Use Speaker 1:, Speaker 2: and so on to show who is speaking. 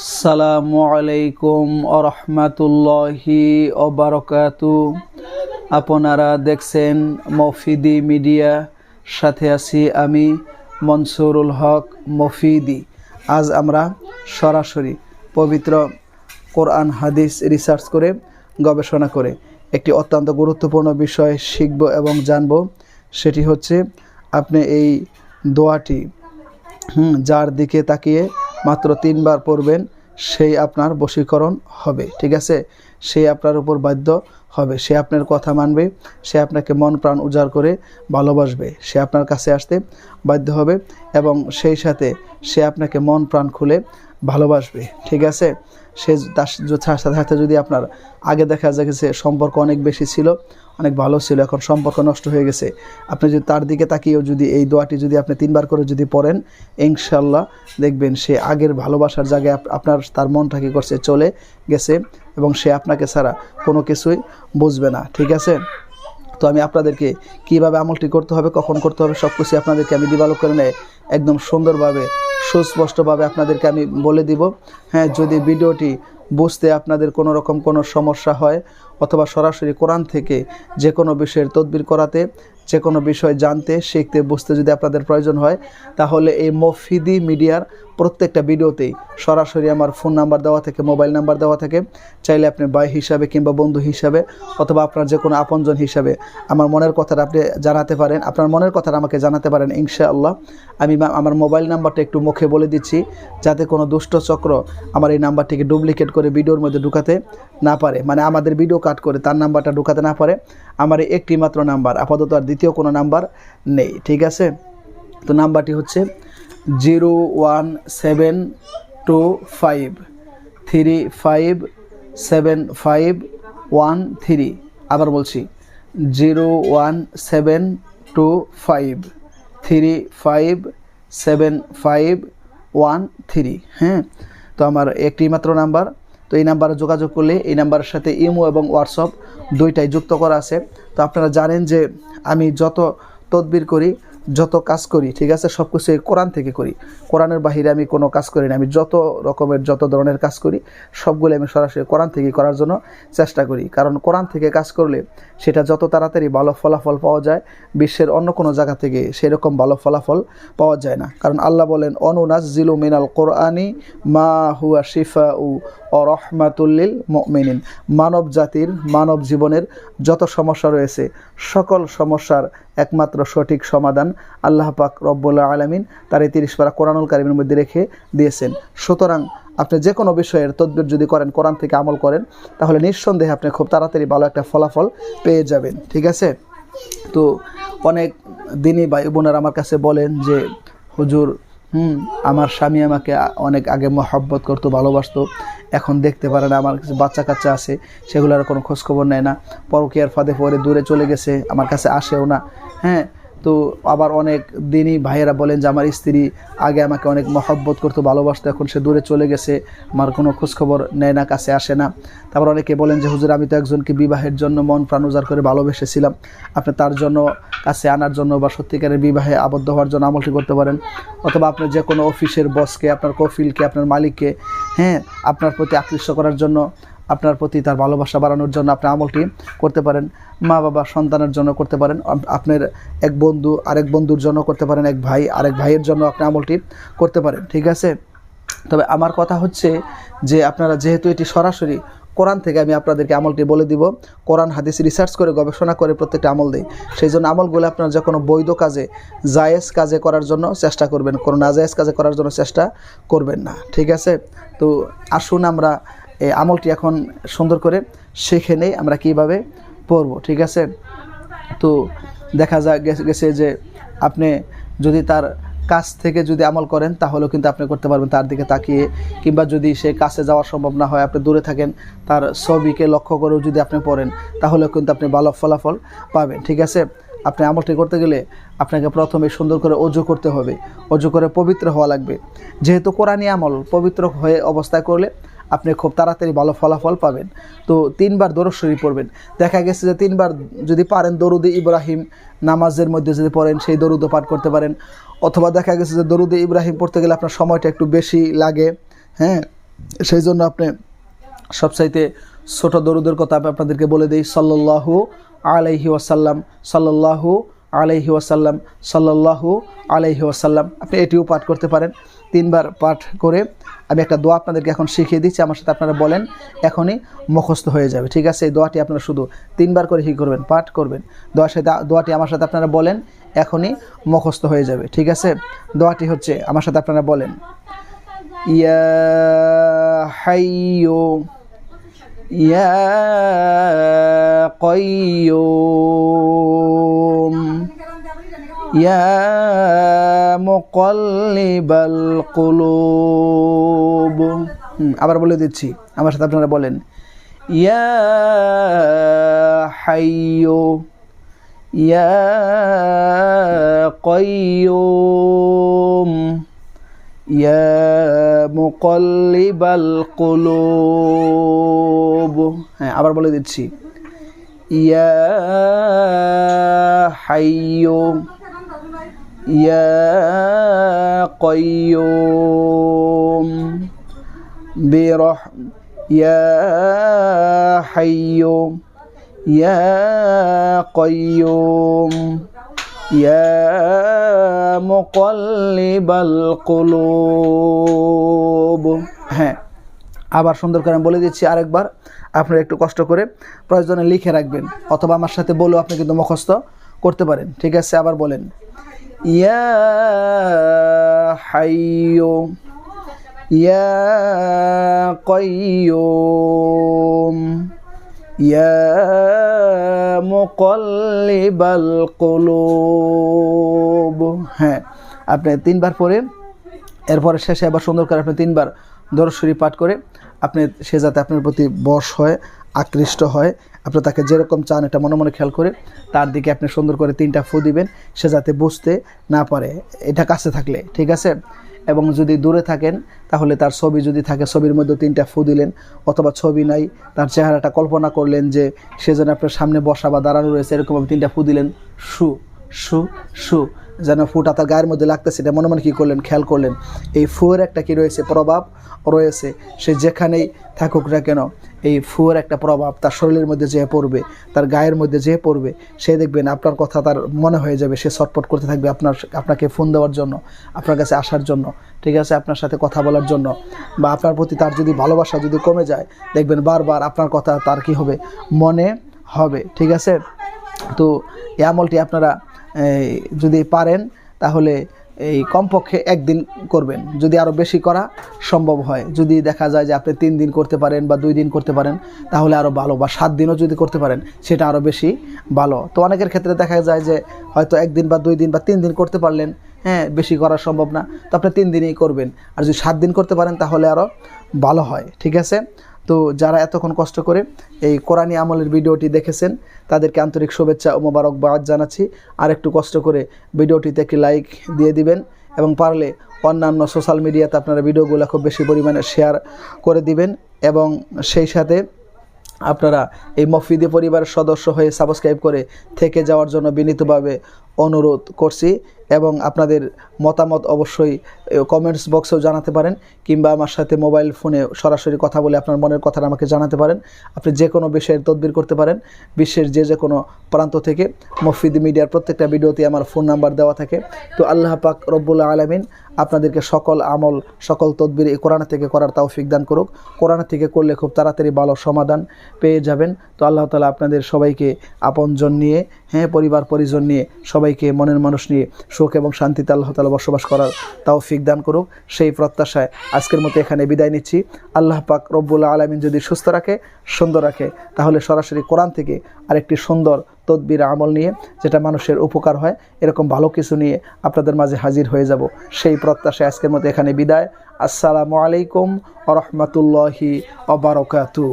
Speaker 1: আসসালামু আলাইকুম আরহামাতুল্লাহি অবারকাতু আপনারা দেখছেন মফিদি মিডিয়া, সাথে আছি আমি মনসুরুল হক মফিদি। আজ আমরা সরাসরি পবিত্র কোরআন হাদিস রিসার্চ করে, গবেষণা করে একটি অত্যন্ত গুরুত্বপূর্ণ বিষয় শিখব এবং জানব। সেটি হচ্ছে, আপনি এই দোয়াটি যার দিকে তাকিয়ে মাত্র তিনবার পড়বেন সেই আপনার বশীকরণ হবে ঠিক আছে? সেই আপনার উপর বাধ্য হবে। সে আপনার কথা মানবে, সে আপনাকে মন প্রাণ উজাড় করে ভালোবাসবে। সে আপনার কাছে আসতে বাধ্য হবে এবং সেই সাথে সে আপনাকে মন প্রাণ খুলে ভালোবাসবে। ঠিক আছে? সে তার সাথে সাথে যদি আপনার আগে দেখা যায় গেছে সম্পর্ক অনেক বেশি ছিল, অনেক ভালো ছিল, এখন সম্পর্ক নষ্ট হয়ে গেছে, আপনি যদি তার দিকে তাকিয়েও যদি এই দোয়াটি যদি আপনি তিনবার করে যদি পড়েন ইনশাল্লাহ দেখবেন সে আগের ভালোবাসার জায়গায় আপনার তার মনটা কী করছে, চলে গেছে এবং সে আপনাকে ছাড়া কোনো কিছুই বুঝবে না, ঠিক আছে? তো আমি আপনাদেরকে কীভাবে আমলটি করতে হবে, কখন করতে হবে, সব কিছু আপনাদেরকে আমি দিবালো করে নেয় একদম সুন্দরভাবে, সুস্পষ্টভাবে আপনাদেরকে আমি বলে দিব। হ্যাঁ যদি ভিডিওটি বুঝতে আপনাদের কোনো রকম কোনো সমস্যা হয় অথবা সরাসরি কোরআন থেকে যে কোনো বিষয়ের তদবির করাতে, যে কোনো বিষয় জানতে, শিখতে, বুঝতে যদি আপনাদের প্রয়োজন হয়, তাহলে এই মফিদি মিডিয়ার প্রত্যেকটা ভিডিওতেই সরাসরি আমার ফোন নাম্বার দেওয়া থাকে, মোবাইল নাম্বার দেওয়া থাকে। চাইলে আপনি ভাই হিসাবে কিংবা বন্ধু হিসাবে অথবা আপনার যে কোনো আপনজন হিসাবে আমার মনের কথাটা আপনি জানাতে পারেন। আপনার মনের কথাটা আমাকে জানাতে পারেন, ইনশাআল্লাহ। আমি আমার মোবাইল নাম্বারটা একটু মুখে বলে দিচ্ছি, যাতে কোনো দুষ্ট চক্র আমার এই নাম্বারটিকে ডুপ্লিকেট করে ভিডিওর মধ্যে ঢুকাতে না পারে। মানে আমাদের ভিডিও কাট করে তার নাম্বারটা ঢুকাতে না পারে। আমার একটি মাত্র নাম্বার, আপাতত আর দ্বিতীয় কোনো নাম্বার নেই, ঠিক আছে? তো নাম্বারটি হচ্ছে zero one seven two five, three five, seven five, one three. আবার বলছি, zero one seven two five, three five, seven five, one three. হ্যাঁ? তো আমার একটি মাত্র নাম্বার তো এই নাম্বারে যোগাযোগ করলে এই নাম্বারের সাথে ইমো এবং হোয়াটসঅ্যাপ দুইটাই যুক্ত করা আছে। তো আপনারা জানেন যে আমি যত তদবির করি যত কাজ করি, ঠিক আছে? সব কিছু এই কোরআন থেকে করি। কোরআনের বাহিরে আমি কোনো কাজ করি না। আমি যত রকমের, যত ধরনের কাজ করি সবগুলো আমি সরাসরি কোরআন থেকে করার জন্য চেষ্টা করি। কারণ কোরআন থেকে কাজ করলে সেটা যত তাড়াতাড়ি ভালো ফলাফল পাওয়া যায়, বিশ্বের অন্য কোনো জায়গা থেকে সেরকম ভালো ফলাফল পাওয়া যায় না। কারণ আল্লাহ বলেন অনুনাজ জিলু মিনাল কোরআনি মা হুয়া শিফা উ ও রহমাতুল্লিল মিনিন মানব জাতির, মানব জীবনের যত সমস্যা রয়েছে, সকল সমস্যার একমাত্র সঠিক সমাধান আল্লাহ পাক রব্বুল্লাহ আলমিন তার এই তিরিশ পারা কোরআনুল কারিমের মধ্যে রেখে দিয়েছেন। সুতরাং আপনি যে কোনো বিষয়ের তদবির যদি করেন, কোরআন থেকে আমল করেন, তাহলে নিঃসন্দেহে আপনি খুব তাড়াতাড়ি ভালো একটা ফলাফল পেয়ে যাবেন। ঠিক আছে? তো অনেক দিনই ভাই বোনেরা আমার কাছে বলেন যে, হুজুর, হুম, আমার স্বামী আমাকে অনেক আগে মহব্বত করতো, ভালোবাসতো। এখন দেখতে পারে না, আমার কাছে বাচ্চা কাচ্চা আছে, সেগুলোর কোনো খোঁজখবর নেয় না। পরকীয়ার ফাঁদে পরে দূরে চলে গেছে, আমার কাছে আসেও না। হ্যাঁ তো আবার অনেক দিনই ভাইয়েরা বলেন যে আমার স্ত্রী আগে আমাকে অনেক মহব্বত করতো, ভালোবাসতো, এখন সে দূরে চলে গেছে, আমার কোনো খোঁজখবর নেয় না, কাছে আসে না। তারপর অনেকে বলেন যে, হুজুর, আমি তো একজনকে বিবাহের জন্য মন প্রাণ উজাড় করে ভালোবেসেছিলাম। আপনি তার জন্য কাছে আনার জন্য বা সত্যিকারের বিবাহে আবদ্ধ হওয়ার জন্য আমলটি করতে পারেন। অথবা আপনি যে কোনো অফিসের বসকে আপনার কফিলকে, আপনার মালিককে হ্যাঁ আপনার প্রতি আকৃষ্ট করার জন্য আপনার প্রতি তার ভালোবাসা বাড়ানোর জন্য আপনি আমলটি করতে পারেন, মা বাবা সন্তানের জন্য করতে পারেন আপনার এক বন্ধু, আরেক বন্ধুর জন্য করতে পারেন, এক ভাই, আরেক ভাইয়ের জন্য আপনি আমলটি করতে পারেন, ঠিক আছে? তবে আমার কথা হচ্ছে যে আপনারা যেহেতু এটি সরাসরি কোরআন থেকে আমি আপনাদেরকে আমলটি বলে দিব, কোরআন হাদিস রিসার্চ করে, গবেষণা করে প্রত্যেকটা আমল দিই, সেই জন্য আমলগুলো আপনারা যে কোনো বৈধ কাজে, জায়েজ কাজে করার জন্য চেষ্টা করবেন, কোনো নাজায়েজ কাজে করার জন্য চেষ্টা করবেন না, ঠিক আছে? তো আসুন আমরা এই আমলটি এখন সুন্দর করে শিখে নেই, আমরা কীভাবে পড়ব, ঠিক আছে? তো দেখা যা গেছে- যে আপনি যদি তার কাছ থেকে যদি আমল করেন, তাহলেও কিন্তু আপনি করতে পারবেন তার দিকে তাকিয়ে। কিংবা যদি সে কাছে যাওয়া সম্ভব না হয়, আপনি দূরে থাকেন, তার ছবিকে লক্ষ্য করেও যদি আপনি পড়েন, তাহলেও কিন্তু আপনি ভালো ফলাফল পাবেন, ঠিক আছে? আপনি আমলটি করতে গেলে আপনাকে প্রথমে সুন্দর করে অজু করতে হবে। অজু করে পবিত্র হওয়া লাগবে। যেহেতু কোরআনী আমল, পবিত্র হয়ে অবস্থায় করলে আপনি খুব তাড়াতাড়ি ভালো ফলাফল পাবেন। তো তিনবার দরুদ শরীফ পড়বেন। দেখা গেছে যে তিনবার যদি পারেন দরুদে ইব্রাহিম নামাজের মধ্যে যদি পড়েন, সেই দরুদও পাঠ করতে পারেন। অথবা দেখা গেছে যে দরুদে ইব্রাহিম পড়তে গেলে আপনার সময়টা একটু বেশি লাগে হ্যাঁ? সেই জন্য আপনি সবচাইতে ছোট দরুদের কথা আমি আপনাদেরকে বলে দিই। সাল্লাল্লাহু আলাইহি ওয়াসাল্লাম, সাল্লাল্লাহু আলাইহি ওয়াসাল্লাম, সাল্লাল্লাহু আলাইহি ওয়াসাল্লাম। আপনি এটিও পাঠ করতে পারেন। তিনবার পাঠ করে আমি একটা দোয়া আপনাদেরকে এখন শিখিয়ে দিচ্ছি, আমার সাথে আপনারা বলেন, এখনই মুখস্থ হয়ে যাবে, ঠিক আছে? এই দোয়াটি আপনারা শুধু তিনবার করে কী করবেন? পাঠ করবেন। দোয়ার সাথে, দোয়াটি আমার সাথে আপনারা বলেন, এখনই মুখস্থ হয়ে যাবে, ঠিক আছে? দোয়াটি হচ্ছে, আমার সাথে আপনারা বলেন, ইয়া ইয়া ইয়া মুকল্লিবাল কুলুব। আবার বলে দিচ্ছি, আমার সাথে আপনারা বলেন। ইয়া হাইয়ো, ইয়া কয়্যুম ইয়া মুকল্লিবাল কুলুব। হ্যাঁ আবার বলে দিচ্ছি। ইয়া হাইয়ো ইয়া قيوم برح يا حي يا قيوم يا مقلب القلوب হ্যাঁ আবার সুন্দর করে আমি বলে দিচ্ছি আরেকবার আপনারা একটু কষ্ট করে প্রয়োজনে লিখে রাখবেন অথবা আমার সাথে বলেও আপনি কিন্তু মুখস্থ করতে পারেন ঠিক আছে আবার বলেন ইয়া হাইয়ু ইয়া قيوم يا مقلب القلوب হ্যাঁ আপনি তিনবার পরে এরপরে শেষে আবার সুন্দর করে আপনি তিনবার দরশরী পাঠ করে আপনি সে যাতে আপনার প্রতি বশ হয় আকৃষ্ট হয় আপনি তাকে যেরকম চান, এটা মনে মনে খেয়াল করে তার দিকে আপনি সুন্দর করে তিনটা ফু দিবেন। সে যাতে বুঝতে না পারে, এটা কাছে থাকলে, ঠিক আছে? এবং যদি দূরে থাকেন, তাহলে তার ছবি যদি থাকে, ছবির মধ্যে তিনটা ফু দিলেন, অথবা ছবি নাই, তার চেহারাটা কল্পনা করলেন যে সে যেন আপনার সামনে বসা বা দাঁড়ানো রয়েছে, এরকমভাবে তিনটা ফু দিলেন, সু সু সু। যেন ফুটা তার গায়ের মধ্যে লাগতেছে, এটা মনে মনে কী করলেন, খেয়াল করলেন। এই ফুয়ের একটা কি রয়েছে? প্রভাব রয়েছে। সে যেখানেই থাকুক না কেন, এই ফুয়ের একটা প্রভাব তার শরীরের মধ্যে যে পড়বে, তার গায়ের মধ্যে যে পড়বে। সে দেখবেন আপনার কথা তার মনে হয়ে যাবে, সে ছটপট করতে থাকবে আপনার, আপনাকে ফোন দেওয়ার জন্য, আপনার কাছে আসার জন্য, ঠিক আছে? আপনার সাথে কথা বলার জন্য বা আপনার প্রতি তার যদি ভালোবাসা যদি কমে যায়, দেখবেন বারবার আপনার কথা তার কি হবে? মনে হবে, ঠিক আছে? তো এই আমলটি আপনারা যদি পারেন, তাহলে এই কমপক্ষে একদিন করবেন। যদি আরও বেশি করা সম্ভব হয়। যদি দেখা যায় যে আপনি তিন দিন করতে পারেন বা দুই দিন করতে পারেন, তাহলে আরও ভালো। বা সাত দিনও যদি করতে পারেন, সেটা আরও বেশি ভালো। তো অনেকের ক্ষেত্রে দেখা যায় যে হয়তো একদিন বা দুই দিন বা তিন দিন করতে পারলেন হ্যাঁ বেশি করা সম্ভব না। তো আপনি তিন দিনই করবেন। আর যদি সাত দিন করতে পারেন, তাহলে আরও ভালো হয়। ঠিক আছে? তো যারা এতক্ষণ কষ্ট করে এই কোরআনী আমলের ভিডিওটি দেখেছেন, তাদেরকে আন্তরিক শুভেচ্ছা ও মোবারকবাদ জানাচ্ছি। আর একটু কষ্ট করে ভিডিওটিতে একটি লাইক দিয়ে দিবেন এবং পারলে অন্যান্য সোশ্যাল মিডিয়াতে আপনারা ভিডিওগুলো খুব বেশি পরিমাণে শেয়ার করে দিবেন এবং সেই সাথে আপনারা এই মফিদি পরিবারের সদস্য হয়ে সাবস্ক্রাইব করে থেকে যাওয়ার জন্য বিনীতভাবে অনুরোধ করছি এবং আপনাদের মতামত অবশ্যই কমেন্টস বক্সেও জানাতে পারেন, কিংবা আমার সাথে মোবাইল ফোনে সরাসরি কথা বলে আপনার মনের কথাটা আমাকে জানাতে পারেন। আপনি যে কোনো বিষয়ের তদবির করতে পারেন, বিশ্বের যে যে কোনো প্রান্ত থেকে। মফিদি মিডিয়ার প্রত্যেকটা ভিডিওতে আমার ফোন নাম্বার দেওয়া থাকে। তো আল্লাহ পাক রব্বুল আলমিন আপনাদেরকে সকল আমল, সকল তদবির এই কোরআন থেকে করার তৌফিক দান করুক। কোরআন থেকে করলে খুব তাড়াতাড়ি ভালো সমাধান পেয়ে যাবেন। তো আল্লাহ তালা আপনাদের সবাইকে আপনজন নিয়ে হ্যাঁ পরিবার পরিজন নিয়ে সবাইকে মনের মানুষ নিয়ে সুখ এবং শান্তিতে আল্লাহ তালা বসবাস করার তৌফিক দান করুক। সেই প্রত্যাশায় আজকের মতো এখানে বিদায় নিচ্ছি। আল্লাহ পাক রব্বুল আলমিন যদি সুস্থ রাখে, সুন্দর রাখে, তাহলে সরাসরি কোরআন থেকে আরেকটি সুন্দর তদবির আমল নিয়ে যেটা মানুষের উপকার হয়, এরকম ভালো কিছু নিয়ে আপনাদের মাঝে হাজির হয়ে যাব। সেই প্রত্যাশায় আজকের মতো এখানে বিদায়। আসসালামু আলাইকুম আ রহমতুল্লাহি অবরকাতু